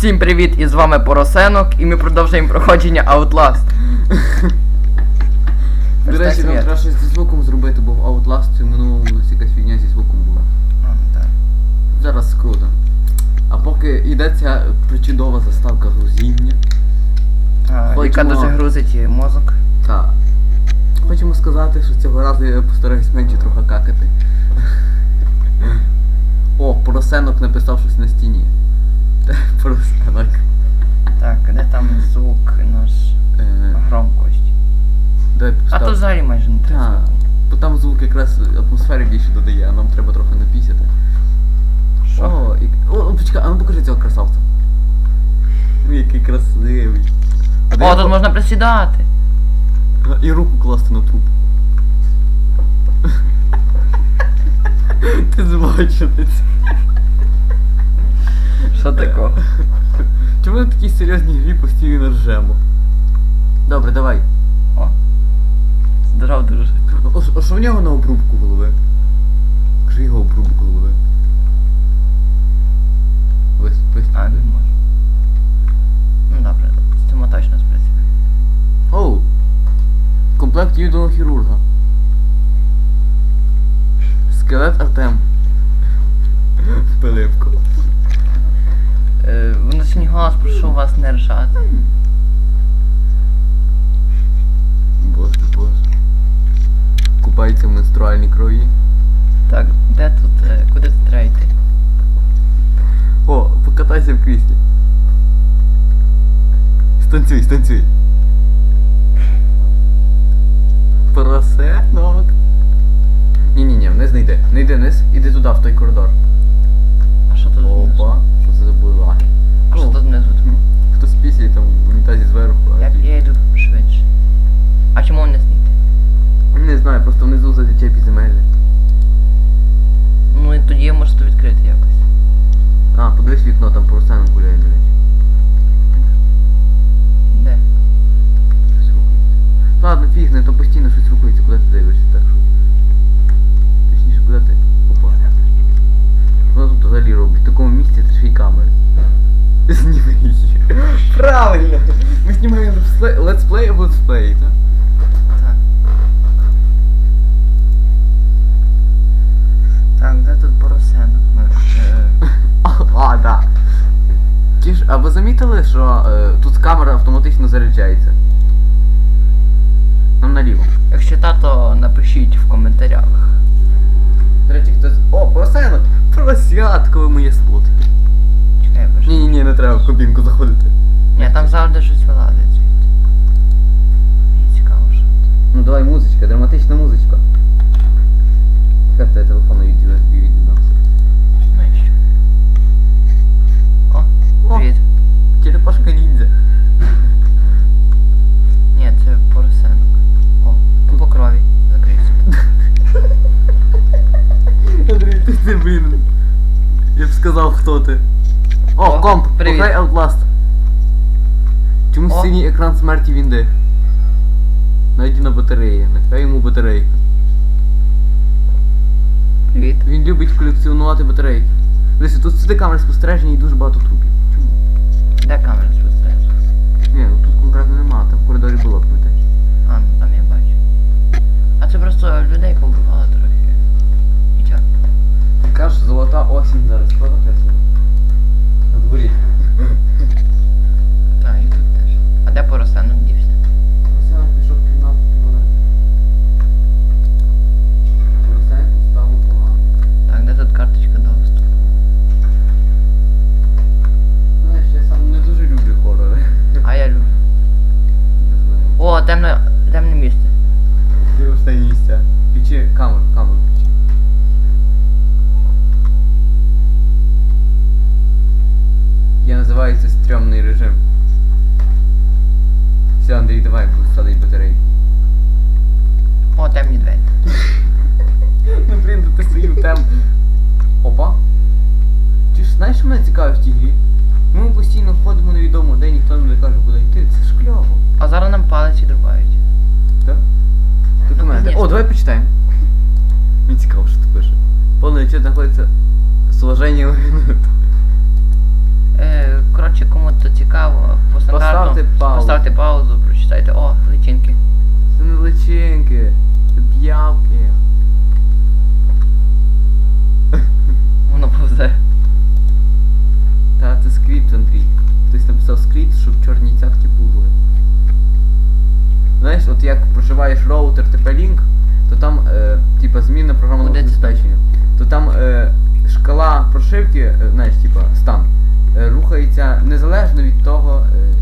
Всім привіт! І з вами Поросенок, і ми продовжуємо проходження Outlast. До речі, так нам треба щось зі звуком зробити, бо в Outlast в минулому у нас якась фігня зі звуком була. Ну так. Зараз круто. А поки йде ця причудова заставка грузіння. Яка дуже грузить мозок. Та. Хочемо сказати, що цього разу я постараюсь менше трохи какати. О, поросенок написав щось на стіні. Поросенок. Так, Так, де там звук наш Е, громкость? Дай А постав. то взагалі майже не треба. Так. звуку. Бо там звук якраз атмосфери більше додає, а нам треба трохи напісяти. Що? О, і... о, почекай, а ну покажи цього красавця. Який красивий. А де О, тут можна присідати. І руку класти на труп. Ти збочинець. Що такого? Чому ми в такій серйозній грі постійно ржемо? Добре, давай. О. Здоров, друже. О, ш- а що в нього на обрубку голови? Кажи його обрубку голови. Вис, вис. А, не можу. Ну добре, з цим точно спрацює. Оу. Комплект юдного хірурга. Скелет Артем. Прошу вас не ржати. Боже, боже. Купається в менструальній крові. Так, де тут, е, куди тут треба йти? О, покатайся в кріслі. Станцюй, станцюй. Поросенок. Ні-ні-ні, вниз не йди. Не йди вниз, іди туди, в той коридор. А що тут? Опа, що це за булаги? Що О, тут внизу? Хтось після там в унітазі зверху. а Я, ті- я йду швидше. А чому не снійти? Не знаю, просто внизу затече підземелля. Ну і тоді я можу то відкрити якось. А, подивись вікно, там поросенок гуляє, до речі. Де? Щось рухається. Ладно, фіг, не то постійно щось рухається, куди ти дивишся, так що. Точніше, куди ти. Опа. Що вона тут взагалі робить? В такому місці це ще й камери. Зніми її. Правильно! Ми знімаємо летсплей- в летсплеї, так? Так. Так, де тут поросенок? Е, А, да. Ті ж, а ви замітили, що е, тут камера автоматично заряджається? Нам наліво. Якщо та, то напишіть в коментарях. Речі, хтось. О, поросенок! Поросятко ви моє солодке. Чекай, я Ні, ні, ні, не треба в кабінку заходити. Ні, там завжди щось вилазить звідти. Мені цікаво, що це. Ну давай музичка, драматична музичка. Як тебе телефон на YouTube віддався? Ну і що? О, О. привіт. Черепашка ніндзя. Ні, це поросенок. О, купа крові. Закрийся. Андрій, ти ти блін. Я б сказав, хто ти. О, О, комп, привіт. пограй Outlast. Чому О. синій екран смерті він де? Найди на батареї, нехай йому батарейка. Привіт. Він любить колекціонувати батарейки. Дивися, тут сюди камери спостереження і дуже багато трупів. Чому? Де камера спостереження? Ні, ну тут конкретно нема, там в коридорі було, пам'ятаєш? А, ну там я бачу. А це просто людей побувало трохи. Нічого. Ти кажеш, золота осінь зараз, правда красиво? На дворі. Так, і тут теж. А де дівся? Поросенок пішов в кімнату туалет. Поросенку стало погано. Так, де тут карточка доступу? Знаєш, я сам не дуже люблю хорори. А я люблю. Не знаю. О, темне, темне місце. Ти останні місця. Пічи камеру, камеру пічи. Я називаю це стрьомний режим. Все, Андрій, давай, буду ставити батарейку. О, темні двері. Ну блін, то ти стоїв там. Опа. Ти ж знаєш, що мене цікавить в тій грі? Ми постійно ходимо невідомо де, ніхто нам не каже, куди йти. Це ж кльово. А зараз нам палець відрубають. Так? Документи. конечно. О, давай почитаємо. Мені цікаво, що ти пише. Полный отчет находится с. Е, коротше, кому хто цікаво, по стандарту. Поставте паузу. Поставте паузу, прочитайте. О, личинки. Це не личинки, це п'явки. Воно повзе. Та це скрипт, Андрій. Хтось написав скрипт, щоб чорні цятки були. Знаєш, от як проживаєш роутер TP-Link, то там, е, типа, зміна програмного забезпечення. То там е, шкала прошивки, е, знаєш, типа, стан, е, рухається незалежно від того, е,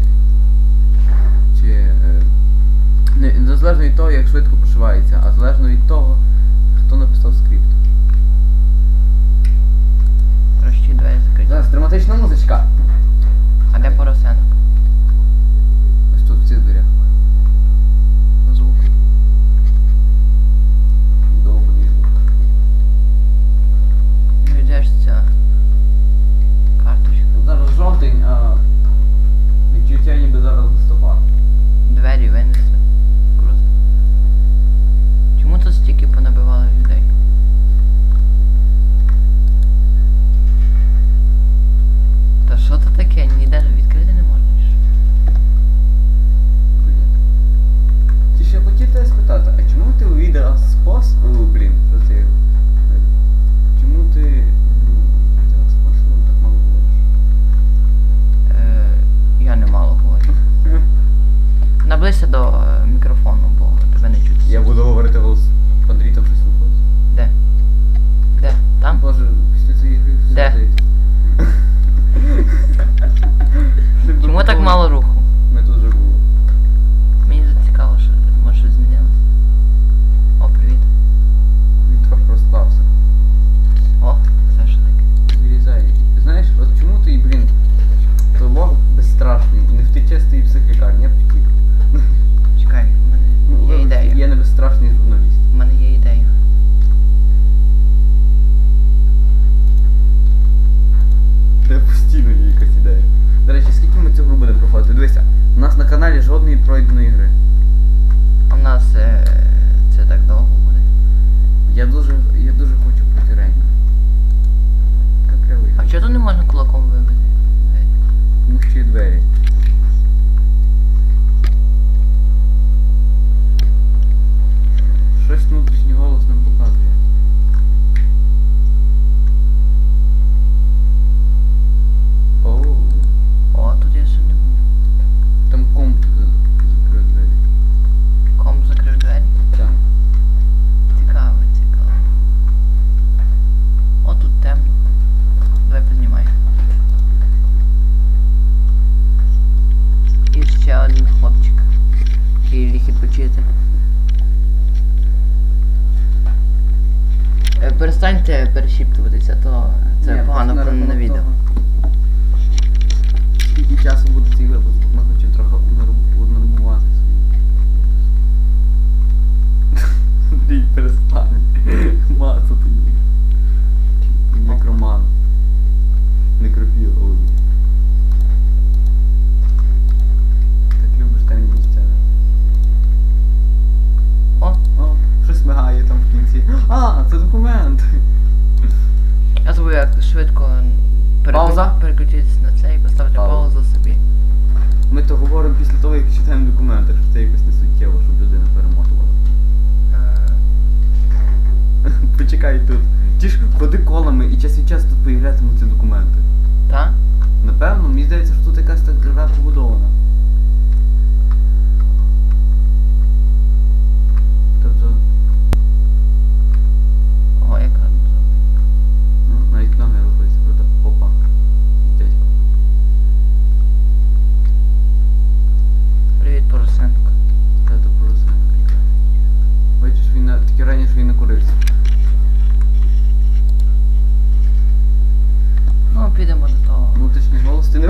чи. Е, не, незалежно від того, як швидко прошивається, а залежно від того, хто написав скрипт. Рощі двері закриті. Зараз драматична музичка. А де поросенок? Ось тут в цих Перестаньте перешіптуватися, то це Ні, погано просто на, на рахунок відео. того. Скільки часу буде цей випуск, ми хочемо трохи унорм- унормувати свій. Андрій, перестань. Мацати їх. Некроман. Некрофіл, ой. Так любиш темні місця. О, О, щось мигає там в кінці. А, це документ. я забув як швидко Пауза? переключитися на це і поставити Пауза. паузу собі. Ми то говоримо після того, як читаємо документи, що це якось не суттєво, щоб людина перемотувала. Е, Почекай тут. Ті ж ходи колами і час від часу тут появлятимуться документи. та? Напевно, мені здається, що тут якась так гра побудована. Тобто, О, як гарно зроблено. ну, навіть ноги рухаються, правда? Опа. І дядько. Привіт, поросенко. Тато поросенки. Бачиш, він на таке раніше він накурився. Ну, підемо до того. Внутрішній голос ти не.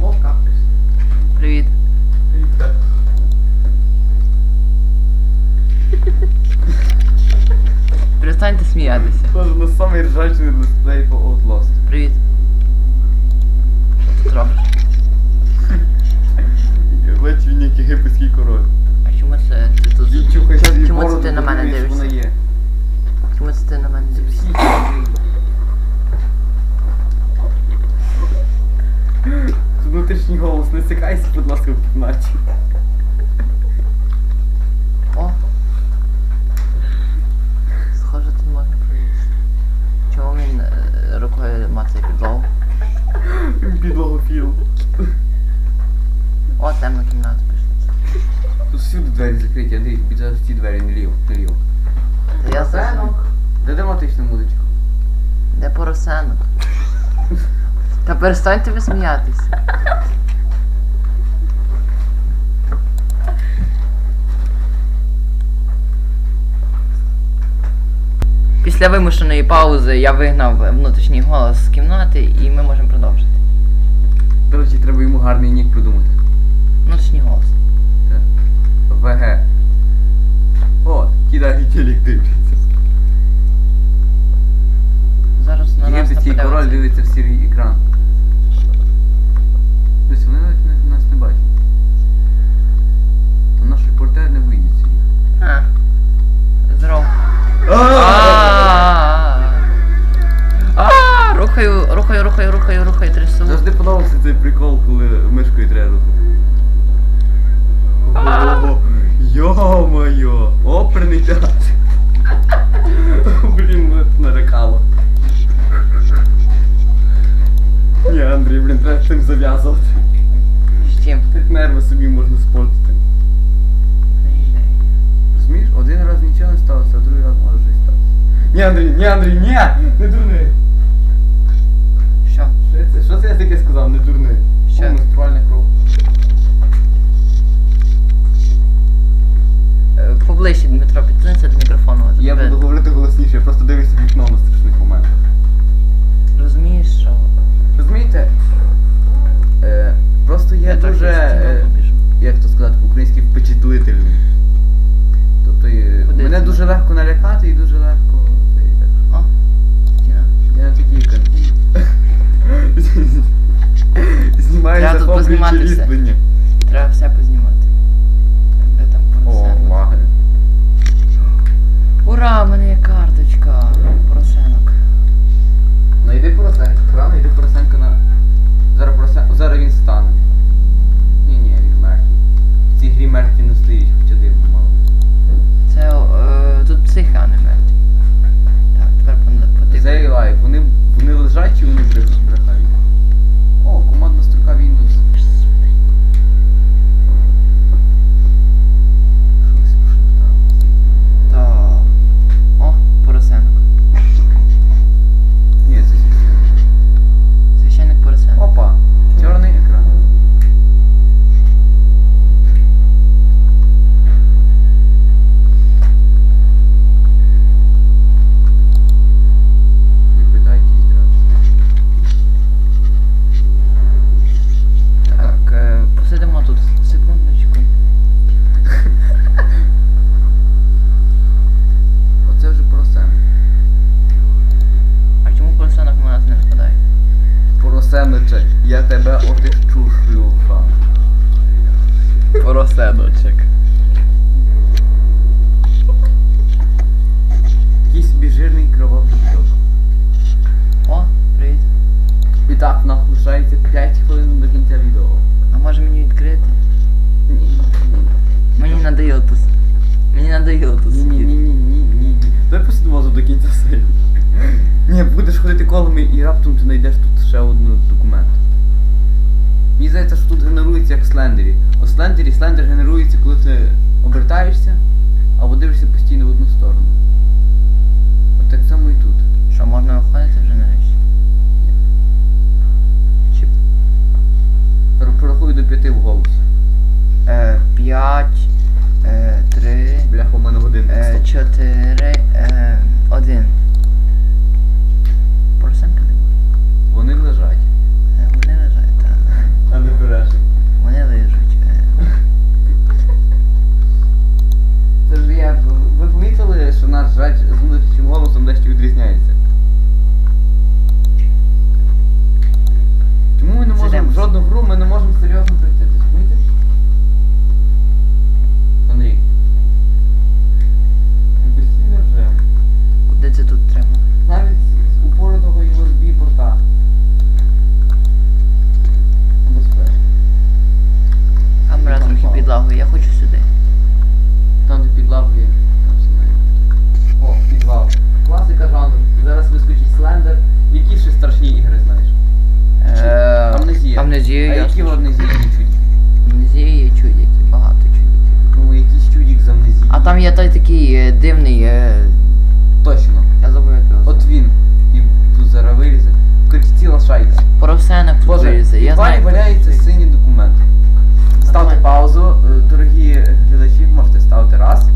О, каптус. Привіт. Перестаньте сміятися. Це ж на самий ржачний летсплей по Outlast. Привіт. Що тут робиш? Ледь він як єгипетський король. А чому це ти тут? Чому- собі Чому це бороду, ти на мене подивись, дивишся? вона є. Чому це ти на мене дивишся? всі внутрішній голос, не сикайся, будь ласка, в кімнаті. Е, рукою мацає підлогу? Підлогу філ. О, темна кімната пішла. Тут всюди двері закриті, Андрій, тобі зараз ці двері наліво, наліво. Та я зрозумів. Де драматична музичку? Де поросенок? Та перестаньте ви сміятися. Після вимушеної паузи я вигнав внутрішній голос з кімнати і ми можемо продовжити. До речі, треба йому гарний нік придумати. Внутрішній голос. Так. ВГ. О, кидай телек дивляться. Зараз на нас цей нападе. король дивиться в сірий екран. Зав'язувати. З чим? Так нерви собі можна спортити. Розумієш, один раз нічого не сталося, а другий раз може щось статися. Ні, Андрій, ні, Андрій, ні! Не дурний! Що? Що це, що це я таке сказав, не дурний? Що? Менструальна кров. Е, Поближче, Дмитро, підтянься до мікрофону. от Я тебе- буду говорити голосніше, я просто дивлюся в вікно на страшних моментах. Розумієш, що? Розумієте? Е, просто я, трохи дуже, е, побіжу. як то сказати по-українськи, впечатлительний. Тобто е, Куди мене це? дуже легко налякати і дуже легко. це, так що. О, стіна. Я не такий контій. Знімаю Треба тут захоплююче познімати все. різьблення. Треба все познімати. Де там О, поросенок? Ура, в мене є карточка. Поросенок. Найди поросенка, рано йди поросенка на. Зараз поросен... Зараз він стане. Ні, ні, він мертвий. В цій грі мертві не стоїть, хоча дивно мало. Це е, тут психи, а не мертві. Так, тепер Зей подивимо. лайк, вони, вони лежать чи вони брехають? брехають? О, командна строка Windows. Щось пошептав. Так. О, поросенок. Ні, це священник. Священник поросенок. Опа, чорний екран. Не питайтесь драться. Так, е, посидимо тут секундочку. Оце вже поросен. А чому поросенок на нас не нападає? Поросеночек, я тебе отищу, шлюха. Поросеночек. Якийсь собі жирний кровавий док. О, привіт. І так, нас лишається 5 хвилин до кінця відео. А може мені відкрити? Ні, ні, Мені надоело тут. Мені надоело тут. ні, ні, ні, ні, ні. Давай посидимо до кінця серії. Ні, будеш ходити колами і раптом ти знайдеш тут ще один документ. Мені здається, що тут генерується як в слендері. У слендері слендер генерується, коли ти обертаєшся або дивишся постійно в одну сторону. От так само і тут. Що, можна виходити вже нарешті? Чи Р- Порахуй до п'яти в голос. е, 5, е, 3, Бляха, у мене годинник. е. 4, е, 1. Поросенка немає. Вони лежать. там є той такий е, дивний. Е... Точно. Я забув як його. От він. І тут зараз вилізе. Коротше, ціла шайка. Про все не Боже, подивився. і Я знаю. валяється синій документ. Ставте Нормально. паузу, е, дорогі глядачі, можете ставити раз.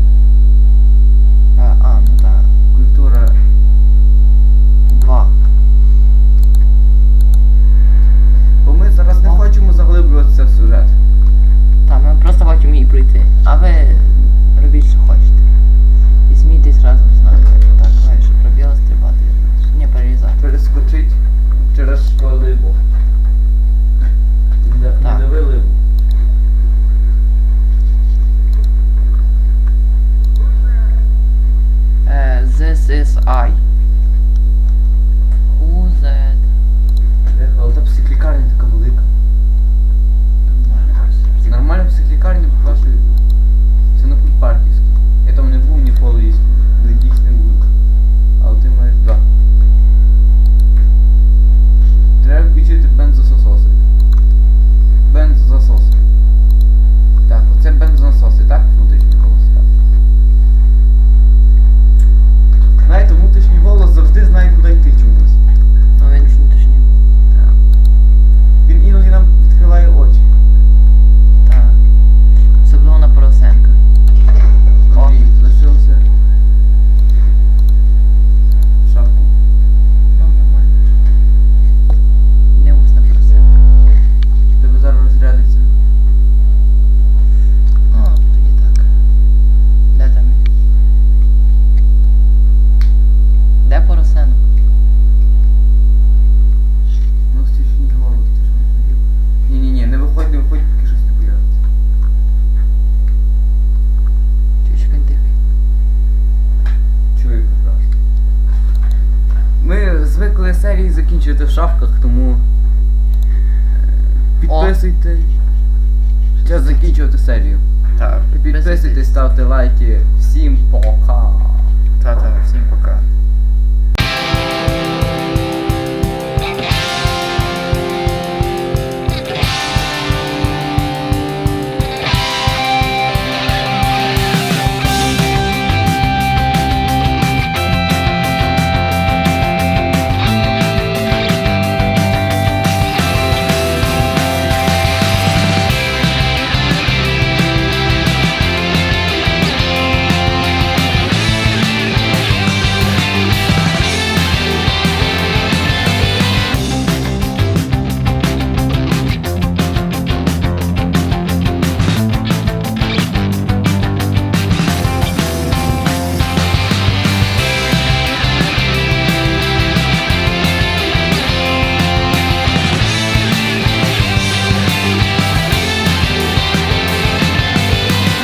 серії закінчувати в шапках, тому е, підписуйте. Час закінчувати серію. Так, підписуйтесь, ставте лайки. Всім пока. Та-та, всім пока.